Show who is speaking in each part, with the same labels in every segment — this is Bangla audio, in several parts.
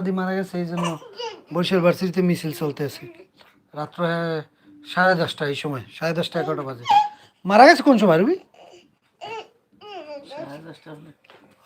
Speaker 1: দাদি মারা গেছে এই জন্য বৈশের ভার্সিটিতে মিছিল চলতেছে রাত্র সাড়ে দশটা এই সময় সাড়ে দশটা এগারোটা বাজে। মারা গেছে কোন সময় রবি?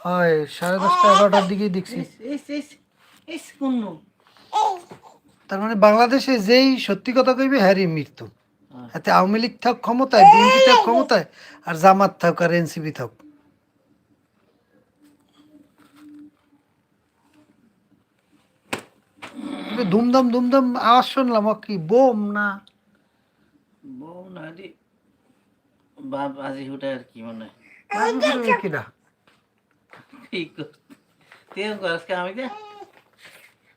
Speaker 1: হয় সাড়ে দশটা এগারোটার দিকেই দেখছি। তার মানে বাংলাদেশে যেই সত্যি কথা কইবে হ্যারি মৃত্যু।
Speaker 2: হ্যাঁ।
Speaker 1: এতে আওয়ামী লীগ থাক ক্ষমতায় বিএনপি থাক ক্ষমতায় আর জামাত থাক আর এনসিপি থাক। কিন্তু ধুমধাম ধুমধাম আওয়াজ শুনলাম কি বোম না?
Speaker 2: বউ না দি বাপ আজি হুটা আর কি মনে। হয়
Speaker 1: কিনা?
Speaker 2: ঠিক তুই করস কে আমি দে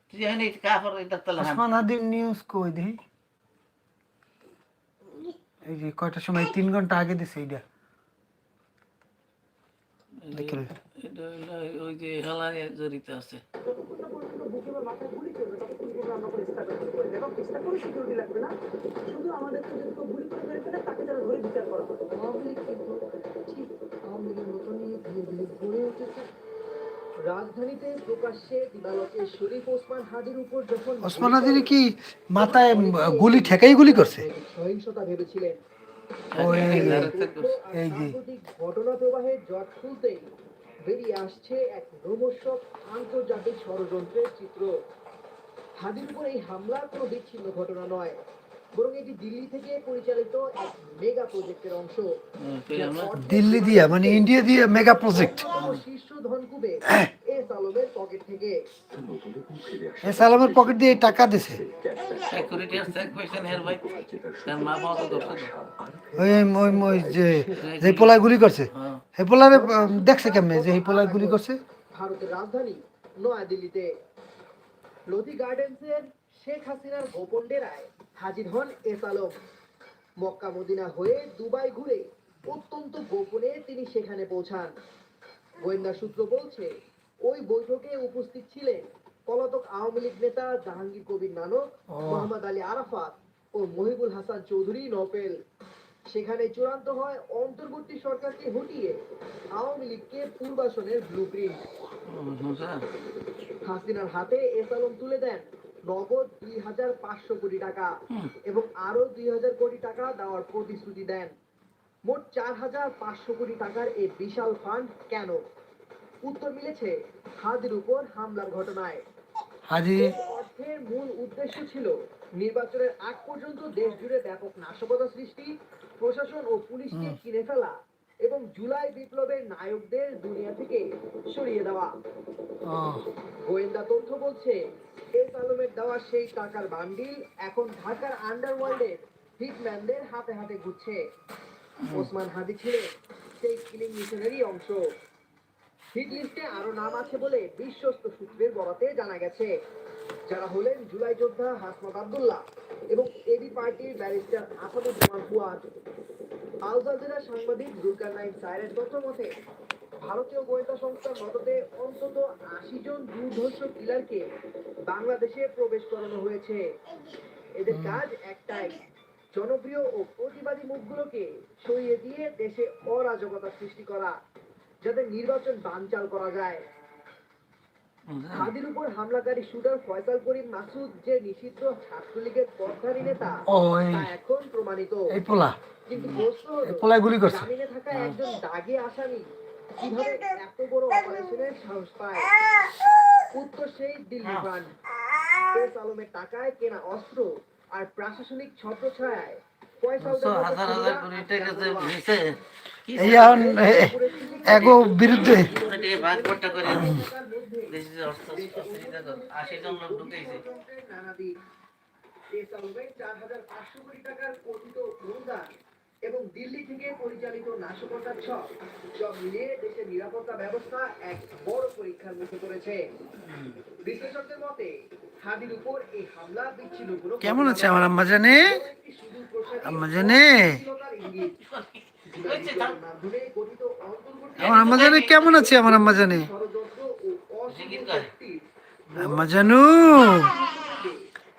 Speaker 2: তুই জানি কাপড় এটা তলে হান
Speaker 1: ওসমান হাদির নিউজ কই দেই? এই যে কয়টার সময়? তিন ঘণ্টা আগে দিছে এইটা। দেখে লই।
Speaker 2: এটা ওই যে হেলায় জড়িত আছে
Speaker 3: রাজধানীতে প্রকাশ্যে দিবালকে শরীফ ওসমান হাদির উপর যখন
Speaker 1: ওসমান কি মাথায় গুলি ঠেকাই গুলি করছে
Speaker 3: সহিংসতা ভেবেছিলেন
Speaker 2: এই
Speaker 3: ঘটনা প্রবাহে জট খুলতেই বেরিয়ে আসছে এক রোমস্বক আন্তর্জাতিক ষড়যন্ত্রের চিত্র। হাদির উপর এই হামলা কোনো বিচ্ছিন্ন ঘটনা নয় বরং এটি দিল্লি থেকে পরিচালিত এক মেগা প্রজেক্টের অংশ।
Speaker 1: দিল্লি দিয়ে মানে ইন্ডিয়া দিয়ে মেগা প্রজেক্ট।
Speaker 3: শীর্ষ ধনকুবে পকেট থেকে।
Speaker 1: এস আলমের পকেট দিয়ে টাকা দিছে। ওই ওই ওই যে যে পোলায় গুলি করছে।
Speaker 2: হ্যাঁ।
Speaker 1: এই পোলারে দেখছে কেমনে যে এই পোলায় গুলি করছে?
Speaker 3: ভারতের রাজধানী নয়াদিল্লিতে। লোধি গার্ডেন্সের শেখ হাসিনার গোপন ডেরায় হাজির হন এস আলম মক্কা মদিনা হয়ে দুবাই ঘুরে অত্যন্ত গোপনে তিনি সেখানে পৌঁছান। গোয়েন্দা সূত্র বলছে ওই বৈঠকে উপস্থিত ছিলেন পলাতক আওয়ামী লীগ নেতা জাহাঙ্গীর কবির নানক। মোহাম্মদ আলী আরাফাত ও মহিবুল হাসান চৌধুরী নপেল। সেখানে চূড়ান্ত হয় অন্তর্বর্তী সরকারকে হটিয়ে আওয়ামী লীগকে পূর্বাসনের ব্লু প্রিন্ট হাসিনার হাতে এস আলম তুলে দেন নগদ দুই হাজার পাঁচশো কোটি টাকা এবং আরও দুই হাজার কোটি টাকা দেওয়ার প্রতিশ্রুতি দেন। মোট চার হাজার পাঁচশো কোটি টাকার এই বিশাল ফান্ড কেন? উত্তর মিলেছে হাদির উপর হামলার ঘটনায়।
Speaker 1: হাজি
Speaker 3: অর্থের মূল উদ্দেশ্য ছিল নির্বাচনের আগ পর্যন্ত দেশ জুড়ে ব্যাপক নাশকতা সৃষ্টি প্রশাসন ও পুলিশকে কিনে ফেলা এবং জুলাই বিপ্লবের নায়কদের দুনিয়া থেকে সরিয়ে দেওয়া। গোয়েন্দা তথ্য বলছে এস আলমের দেওয়া সেই টাকার বান্ডিল এখন ঢাকার আন্ডারওয়ার্ল্ডের হিটম্যানদের হাতে হাতে ঘুরছে। ওসমান হাদি ছিলেন সেই কিলিং মিশনেরই অংশ। হিট লিস্টে আরও নাম আছে বলে বিশ্বস্ত সূত্রের বরাতে জানা গেছে। যারা হলেন জুলাই যোদ্ধা হাসমত আব্দুল্লাহ এবং এবি পার্টির barrister Asaduzzaman Fuad. Al Jazeera সাংবাদিক জুলকার নাইন সাইরের তথ্য মতে ভারতীয় গোয়েন্দা সংস্থার মদতে অন্তত আশি জন দুর্ধর্ষ কিলারকে বাংলাদেশে প্রবেশ করানো হয়েছে। এদের কাজ একটাই জনপ্রিয় ও প্রতিবাদী মুখগুলোকে সরিয়ে দিয়ে দেশে অরাজকতা সৃষ্টি করা। যাতে নির্বাচন বানচাল করা যায়। হাদির উপর হামলাকারী শুটার ফয়সাল করিম মাসুদ যে নিষিদ্ধ ছাত্রলীগের নেতা এখন প্রমাণিত।
Speaker 1: এই পোলা।
Speaker 3: কিন্তু প্রশ্ন
Speaker 1: পোলায় গুলি করছে।
Speaker 3: জামিনে থাকা একজন দাগে আসামি কীভাবে এত বড় অপারেশনের সাহস পায়? উত্তর সেই দিল্লি এস আলমের টাকায় কেনা অস্ত্র আর প্রশাসনিক ছত্রছায়ায় পয়সা
Speaker 2: হাজার হাজার কোটি টাকা যে
Speaker 3: এবং দিল্লি থেকে পরিচালিত নাশকতার ছক সব মিলিয়ে দেশের নিরাপত্তা ব্যবস্থা এক বড় পরীক্ষার মুখে পড়েছে বিশ্লেষকদের মতে হাদির উপর এই হামলা বিচ্ছিন্ন
Speaker 1: কেমন আছে আমার আম্মা জানে আম্মা জানে আমার আম্মা জানে, কেমন আছে আমার আম্মা জানে? আম্মা জানু,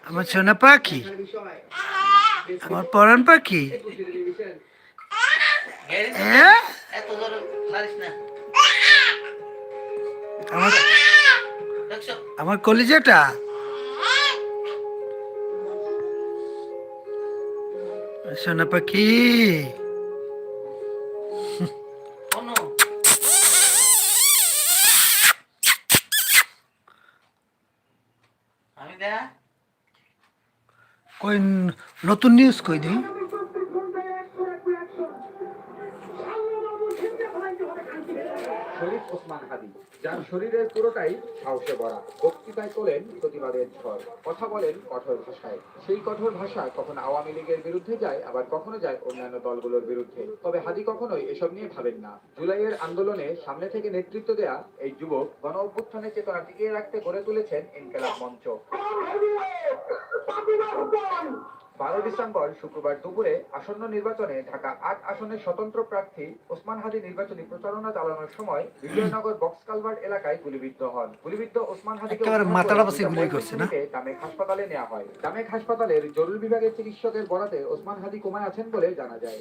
Speaker 1: আমার সোনা পাখি, আমার পরাণ পাখি। আমার আমার কলিজাটা? সোনা পাখি। কই নতুন নিউজ কই দিই?
Speaker 4: শরীফ ওসমান হাদি। যার শরীরের পুরোটাই সাহসে ভরা। বক্তৃতায় তোলেন প্রতিবাদের ঝড়। কথা বলেন কঠোর ভাষায়। সেই কঠোর ভাষা কখনো আওয়ামী লীগের বিরুদ্ধে যায়, আবার কখনো যায় অন্যান্য দলগুলোর বিরুদ্ধে। তবে হাদি কখনোই এসব নিয়ে ভাবেন না। জুলাইয়ের আন্দোলনে সামনে থেকে নেতৃত্ব দেয়া এই যুবক গণ অভ্যুত্থানের চেতনা টিকিয়ে রাখতে গড়ে তুলেছেন ইনকেলাব মঞ্চ। বারো ডিসেম্বর শুক্রবার দুপুরে আসন্ন নির্বাচনে ঢাকা আট আসনের স্বতন্ত্র প্রার্থী ওসমান হাদি নির্বাচনী প্রচারণা চালানোর সময় বিজয়নগর বক্স কালভার্ট এলাকায় গুলিবিদ্ধ হন। গুলিবিদ্ধ ওসমান হাদিকে ডামেক হাসপাতালে নেওয়া হয়। দামেক হাসপাতালের জরুরি বিভাগের চিকিৎসকের বরাতে ওসমান হাদি কোমায় আছেন বলে জানা যায়।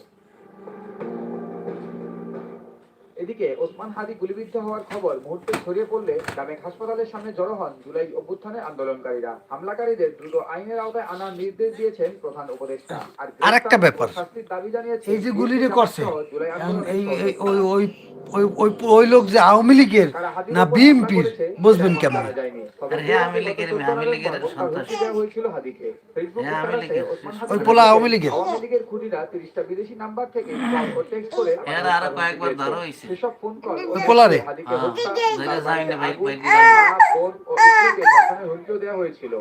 Speaker 4: এদিকে ওসমান হাদি গুলিবিদ্ধ হওয়ার খবর মুহূর্তে ছড়িয়ে পড়লে ডামেক হাসপাতালের সামনে জড়ো হন জুলাই অভ্যুত্থানের আন্দোলনকারীরা হামলাকারীদের দ্রুত আইনের আওতায় আনার নির্দেশ দিয়েছেন প্রধান উপদেষ্টা আর
Speaker 1: আরেকটা ব্যাপার।
Speaker 4: শাস্তির দাবি জানিয়েছে
Speaker 1: এই যে গুলি করছে
Speaker 4: জুলাই আন্দোলন
Speaker 1: এই এই- ওই ওই ওই ওই ওই লোক যে আওয়ামী লীগের না বিএনপির বুঝবেন কেমন
Speaker 2: হ্যাঁ, আওয়ামী লীগের,
Speaker 4: 14
Speaker 2: আওয়ামী লীগের
Speaker 4: নভেম্বর
Speaker 2: সন্ত্রাস।
Speaker 4: হুমকি দেওয়া হয়েছিল হাদিকে। ফেসবুক
Speaker 2: হ্যাঁ,
Speaker 1: ওই পোলা আওয়ামী লীগের।
Speaker 4: আওয়ামী লীগের খুনিরা 30টা বিদেশি নাম্বার থেকে কল ও টেক্সট করে
Speaker 2: এর
Speaker 4: আমাদের আরও
Speaker 2: কয়েকবার
Speaker 4: দিয়েছে।
Speaker 2: ধরা হয়েছে।
Speaker 4: সেসব ফোন ও
Speaker 1: ওই পোলারে?
Speaker 4: হাদিকে
Speaker 2: হ্যাঁ,
Speaker 4: হত্যা,
Speaker 2: ধরে
Speaker 4: তার
Speaker 2: জামিনে
Speaker 4: বাড়িতে
Speaker 2: বাইক
Speaker 4: আগুন,
Speaker 2: বাইক
Speaker 4: তার মা, বোন ও স্ত্রীকে ধর্ষণের হুমকিও দেওয়া হয়েছিল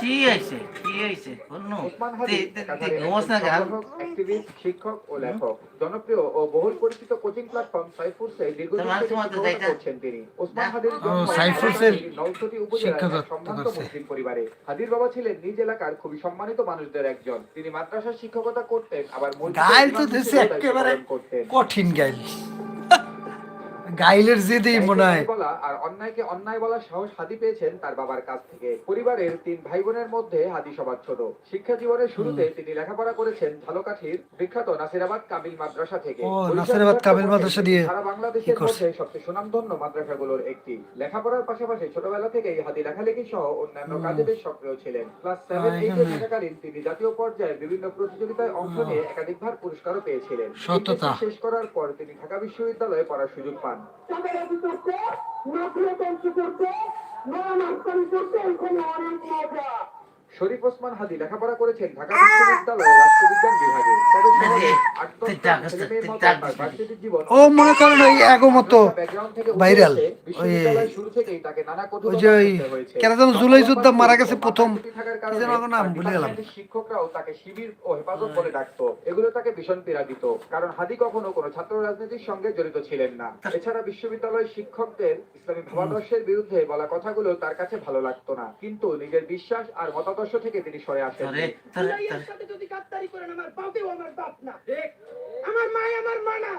Speaker 2: কি হয়েছে? কি হয়েছে? কোনো
Speaker 4: ওসমান হাদি
Speaker 2: তুই- তুই-
Speaker 4: একাধারে
Speaker 2: তুই ঘুমোস না
Speaker 4: একজন
Speaker 2: গান
Speaker 4: সংগঠক, অ্যাক্টিভিস্ট, শিক্ষক ও লেখক। জনপ্রিয় ও বহুল পরিচিত কোচিং প্ল্যাটফর্ম সাইফুরসে দীর্ঘদিন থেকে
Speaker 2: সময় তো
Speaker 4: শিক্ষকতা
Speaker 2: যাইতা।
Speaker 4: করছেন তিনি। ওসমান হাদির
Speaker 1: সাইফুরসের
Speaker 4: নলছটি উপজেলার সম্ভ্রান্ত মুসলিম পরিবারে। হাদির বাবা ছিলেন নিজ এলাকার খুবই সম্মানিত মানুষদের একজন। তিনি মাদ্রাসার শিক্ষকতা করতেন আবার
Speaker 1: গাইল তো দেশে একেবারে
Speaker 4: করতেন।
Speaker 1: কঠিন গাইল। গাইলের জেদেই মনে হয়।
Speaker 4: বলা আর অন্যায়কে অন্যায় বলার সাহস হাদি পেয়েছেন তার বাবার কাছ থেকে। পরিবারের তিন ভাই বোনের মধ্যে হাদি সবার ছোট। শিক্ষা জীবনের শুরুতে তিনি লেখাপড়া করেছেন ঝালকাঠির বিখ্যাত নাসিরাবাদ কামিল মাদ্রাসা থেকে।
Speaker 1: নাসিরাবাদ কামিল মাদ্রাসা দিয়ে।
Speaker 4: সারা বাংলাদেশের মধ্যে সবচেয়ে সুনামধন্য মাদ্রাসাগুলোর একটি। লেখাপড়ার পাশাপাশি ছোটবেলা থেকেই হাদি লেখালেখি সহ অন্যান্য। কাজে বেশ সক্রিয় ছিলেন। ক্লাস সেভেন এইটে থাকাকালীন তিনি জাতীয় পর্যায়ে বিভিন্ন প্রতিযোগিতায় অংশ। নিয়ে একাধিকবার পুরস্কারও পেয়েছিলেন। শেষ করার পর তিনি ঢাকা বিশ্ববিদ্যালয়ে পড়ার সুযোগ পান।
Speaker 5: তাদের অভিযোগকে নকলতন্ত্র করতে নয়নাস্তানি করতে এখানে অনেক মজা।
Speaker 4: শরীফ ওসমান হাদি লেখাপড়া করেছেন ঢাকা বিশ্ববিদ্যালয়ের রাষ্ট্রবিজ্ঞান বিভাগে তবে শহরে আট দশ
Speaker 2: তুই ডাক,
Speaker 4: ছেলেমেয়ের মতো
Speaker 2: ডাক
Speaker 4: তার
Speaker 2: দিস।
Speaker 4: ভার্সিটির জীবন
Speaker 1: ও মনে করেন ওই এগো মতো
Speaker 4: ব্যাকগ্রাউন্ড থেকে উঠে
Speaker 1: ভাইরাল। ওই
Speaker 4: শুরু থেকেই তাকে নানা হয়েছে।
Speaker 1: কেন যেন জুলাই যোদ্ধা মারা গেছে প্রথম কি যেন নাম ভুলে গেলাম
Speaker 4: শিক্ষকরাও তাকে শিবির ও হেফাজত বলে ডাকতো এগুলো তাকে ভীষণ পীড়া দিত কারণ হাদি কখনো কোনো ছাত্র রাজনীতির সঙ্গে জড়িত ছিলেন না এছাড়া বিশ্ববিদ্যালয়ের শিক্ষকদের ইসলামী ভাবাদর্শের বিরুদ্ধে বলা কথাগুলো তার কাছে ভালো লাগতো না কিন্তু নিজের বিশ্বাস আর মতাদর্শ থেকে তিনি সরে আসেন
Speaker 5: যদি করেন আমার বাপেও আমার বাপ না। আমার মায় আমার মা না।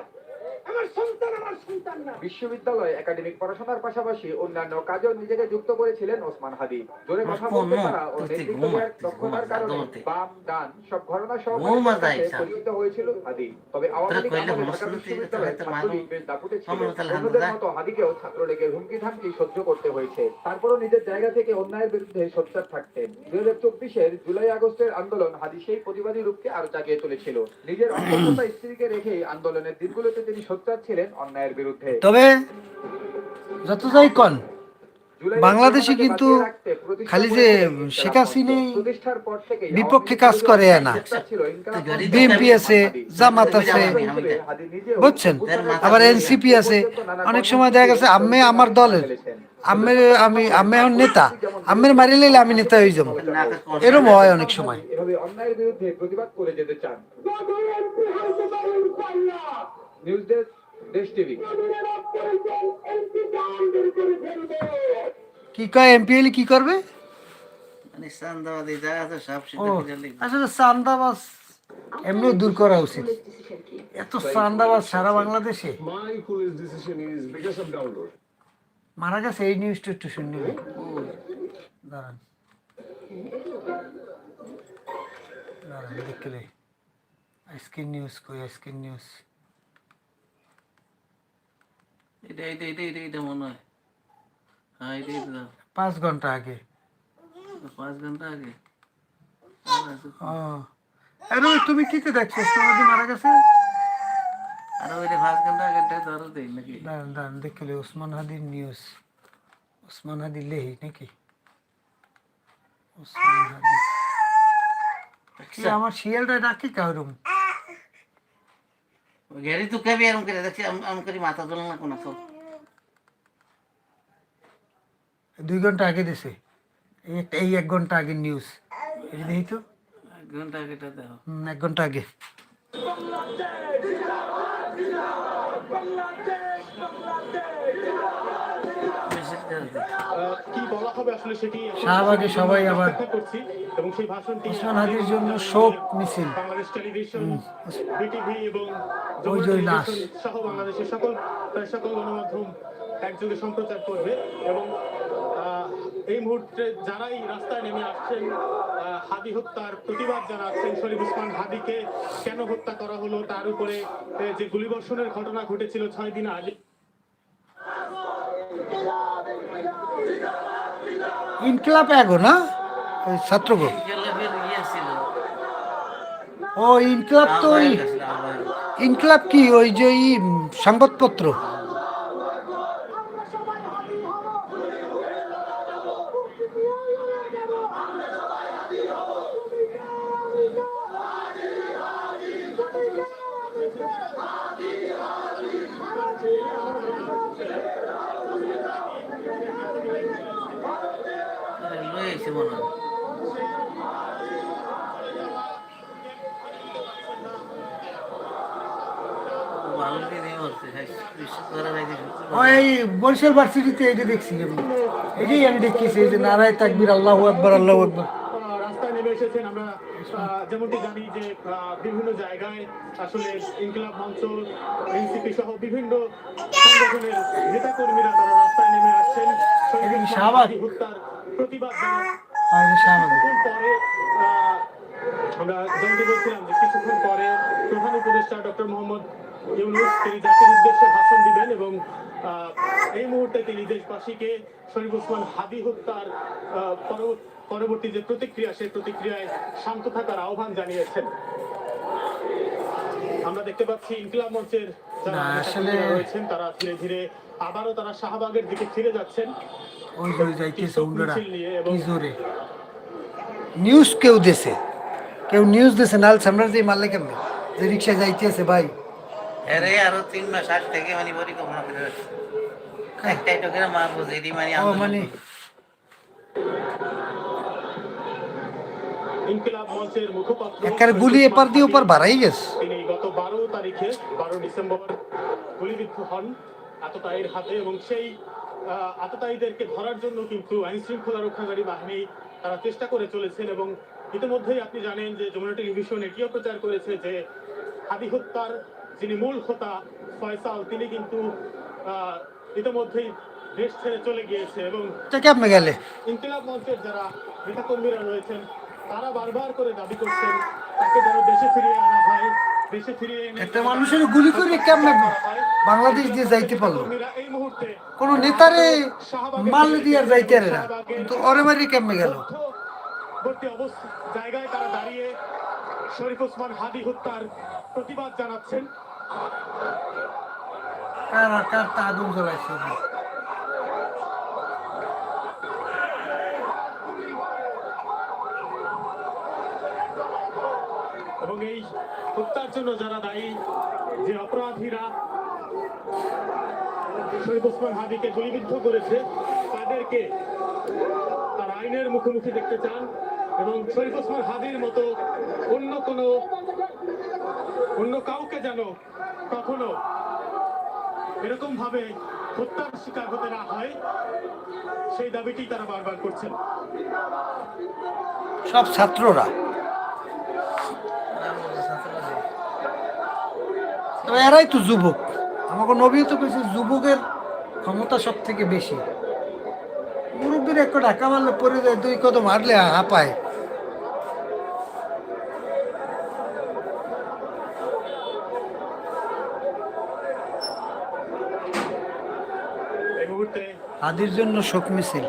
Speaker 5: আমার সন্তান আমার সন্তান না।
Speaker 4: বিশ্ববিদ্যালয়ে একাডেমিক পড়াশোনার পাশাপাশি অন্যান্য কাজেও নিজেকে যুক্ত করেছিলেন ওসমান হাদি জোরে কথা বলতে পারা ও
Speaker 2: তুই
Speaker 4: নেতৃত্ব
Speaker 2: ঘুমা,
Speaker 4: দেওয়ার
Speaker 2: তুই
Speaker 4: দক্ষতার কারণে বাম ডান সব ঘটনা সহ। পরিচিত হয়েছিল হাদি তবে আওয়ামী লীগ আমলে ঢাকা
Speaker 2: তো
Speaker 4: ছাত্রলীগ বেশ দাপুটে ছিল। অন্যদের। মতো হাদিকেও ছাত্রলীগের হুমকি ধামকি সহ্য করতে হয়েছে। তারপরও নিজের জায়গা থেকে অন্যায়ের বিরুদ্ধে সোচ্চার থাকতেন। দুই হাজার চব্বিশের জুলাই আগস্টের আন্দোলন হাদি সেই প্রতিবাদী রূপকে আরও জাগিয়ে তুলেছিল। নিজের অন্তর্গতা স্ত্রীকে রেখেই আন্দোলনের দিনগুলোতে তিনি সোচ্চার ছিলেন অন্যায়ের বিরুদ্ধে।
Speaker 1: তবে যত যাই কন বাংলাদেশে কিন্তু খালি যে শেখ
Speaker 4: থেকেই
Speaker 1: বিপক্ষে কাজ করে না। বিএনপি আছে জামাত আছে। বুঝছেন? আবার এনসিপি আছে। অনেক সময় দেখা গেছে আম্মে আমার দলের। আম্মের আমি আম্মে এখন নেতা। আম্মের মারি লাইলে আমি নেতা হয়ে যাব। এরম হয় অনেক সময়।
Speaker 4: এভাবে অন্যায়ের বিরুদ্ধে প্রতিবাদ করে যেতে চান। News desk Desh TV.
Speaker 1: কি কয় এমপি এলে কি করবে?
Speaker 2: মানে চান্দাবাদি যা আছে সব
Speaker 1: ও
Speaker 2: সিদ্ধ
Speaker 1: আসলে চান্দাবাজ এমনি দূর করা উচিত। এত চান্দাবাজ সারা বাংলাদেশে. মারা গেছে এই নিউজটা একটু শুনলি দাঁড়ান। দাঁড়ান দেখলে আজকের নিউজ কই আজকের নিউজ
Speaker 2: এটা এটা এটা এটা এটা মনে হয়। হ্যাঁ এটাই তো
Speaker 1: পাঁচ ঘণ্টা আগে।
Speaker 2: পাঁচ ঘণ্টা আগে।
Speaker 1: আরে তুমি কি কে দেখছ? মারা গেছে?
Speaker 2: আর ওইটা পাঁচ ঘণ্টা আগে ধরো দেই নাকি।
Speaker 1: দাঁড়ান দাঁড়ান দেখলে ওসমান হাদির নিউজ ওসমান হাদি লেহি নাকি? ওসমান হাদি কি আমার শিয়ালটা ডাকি কারুম?
Speaker 2: ঘেরি তো কেবি এরম করে দেখছি আম আম করি মাথা তোলা না কোনো সব
Speaker 1: দুই ঘণ্টা আগে দিছে। এই এক ঘণ্টা আগে নিউজ দেখি তো।
Speaker 2: এক ঘণ্টা আগে এটা দেখো।
Speaker 1: হুম, এক ঘণ্টা আগে।
Speaker 2: বেশি
Speaker 6: কি বলা হবে আসলে সেটি
Speaker 1: শাহবাগে সবাই আবার
Speaker 6: অপেক্ষা করছি এবং সেই ভাষণটি
Speaker 1: ওসমান হাদির জন্য শোক মিছিল।
Speaker 6: বাংলাদেশ টেলিভিশন বিটিভি এবং
Speaker 1: ওই যে লাশ।
Speaker 6: সহ বাংলাদেশের সকল সকল গণমাধ্যম একযোগে সম্প্রচার করবে এবং এই মুহূর্তে যারাই রাস্তায় নেমে আসছেন হাদি হত্যার প্রতিবাদ জানাচ্ছেন, শরীফ উসমান হাদিকে কেন হত্যা করা হলো, তার উপরে যে গুলিবর্ষণের ঘটনা ঘটেছিল ছয় দিন আগে।
Speaker 1: ইনকলাব এগো না? ও, ইনকলাব তো। ইনকলাব কি? ওই যে সংবাদপত্র?
Speaker 2: এই মনে হয়। বিশ্বাস
Speaker 1: ওই বরিশাল ভার্সিটিতে এটা দেখছি আমি এটাই আমি দেখছি এই যে নারায় তাকবির, আল্লাহ আকবর, আল্লাহ
Speaker 6: নেমে এসেছেন আমরা যেমনটি জানি যে বিভিন্ন জায়গায় আসলে ইনকিলাব মঞ্চ এনসিপি সহ বিভিন্ন সংগঠনের নেতাকর্মীরা তারা রাস্তায় নেমে আসছেন। হত্যার প্রতিবাদ পরে আমরা যেমনটি বলছিলাম যে কিছুক্ষণ পরে প্রধান উপদেষ্টা ডক্টর মোহাম্মদ ইউনুস তিনি জাতির উদ্দেশ্যে ভাষণ দিবেন এবং এই মুহূর্তে তিনি দেশবাসীকে শরীফ ওসমান হাদি হত্যার পরবর্তী যে প্রতিক্রিয়া সেই প্রতিক্রিয়ায় শান্ত থাকার আহ্বান জানিয়েছেন। আমরা দেখতে পাচ্ছি ইনকিলাব মঞ্চের যারা
Speaker 1: আসলে-
Speaker 6: রয়েছেন তারা ধীরে ধীরে আবারও তারা শাহবাগের দিকে ফিরে যাচ্ছেন।
Speaker 1: ওই যাইতেছে উন্ডরা
Speaker 6: নিয়ে এবং
Speaker 1: কি জোরে। নিউজ কেউ দেশে কেউ নিউজ দেছে? নাল সামনে দিয়ে মারলে কেমনে? যে রিক্সা যাইতেছে ভাই।
Speaker 2: এরে আরও তিন মাস আগ থেকে মানে পরিকল্পনা করে রাখছে একটাই তো করে মারবো যেদি মানে
Speaker 1: মানে
Speaker 6: মুখপাত্র
Speaker 1: একের গুলি এপার দিয়ে ওপার বাড়াই গেছে।
Speaker 6: তিনি গত বারো তারিখে বারো ডিসেম্বর গুলিবিদ্ধ হন আততায়ীর হাতে এবং সেই আততায়ীদেরকে ধরার জন্য কিন্তু আইন শৃঙ্খলা রক্ষাকারী বাহিনী তারা চেষ্টা করে চলেছেন এবং ইতিমধ্যেই আপনি জানেন যে যমুনা টেলিভিশন এটিও প্রচার করেছে যে হাদি হত্যার যিনি মূল হোতা ফয়সাল তিনি কিন্তু ইতিমধ্যেই দেশ ছেড়ে চলে গিয়েছে এবং ইনকিলাব মঞ্চের যারা নেতাকর্মীরা রয়েছেন তারা বারবার করে দাবি করছেন তাকে যেন দেশে ফিরিয়ে আনা হয় দেশে ফিরিয়ে
Speaker 1: একটা মানুষের গুলি করে কেমনে বাংলাদেশ দিয়ে যাইতে পারল? কোন নেতারে দিয়ে যাইতে পারে না। কিন্তু অরে মারি কেমনে গেল?
Speaker 6: অবস্থা জায়গায় তারা দাঁড়িয়ে শরীফ ওসমান হাদি হত্যার প্রতিবাদ জানাচ্ছেন।
Speaker 1: কার কার জ্বলাইছে?
Speaker 6: এবং এই হত্যার জন্য যারা দায়ী যে অপরাধীরা শরীফ ওসমান হাদিকে গুলিবিদ্ধ করেছে তাদেরকে তার আইনের মুখোমুখি দেখতে চান। এবং শরীফ ওসমান হাদির মতো অন্য কোনো অন্য কাউকে যেন কখনো এরকম ভাবে হত্যার শিকার হতে না হয়, সেই দাবিটি তারা বারবার করছেন।
Speaker 1: সব ছাত্ররা। এরাই তো যুবক। আমাকে নবীও তো কইছে যুবকের ক্ষমতা সব থেকে বেশি। মুরব্বীর একটা ঢাকা মারলে পরে যায়, দুই কত মারলে হাঁপায়
Speaker 6: এই মুহূর্তে
Speaker 1: হাদির জন্য শোক মিছিল
Speaker 2: আর আন্দোলন আন্দোলন করলে কি মাছ পাইব কিনা এটা জন্য শোক মিছিল।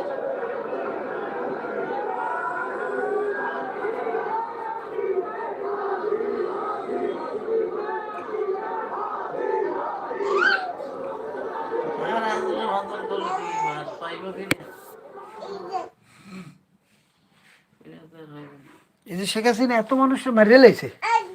Speaker 1: এই যে শেখ হাসিনা এত মানুষের মারিয়ে লাইছে।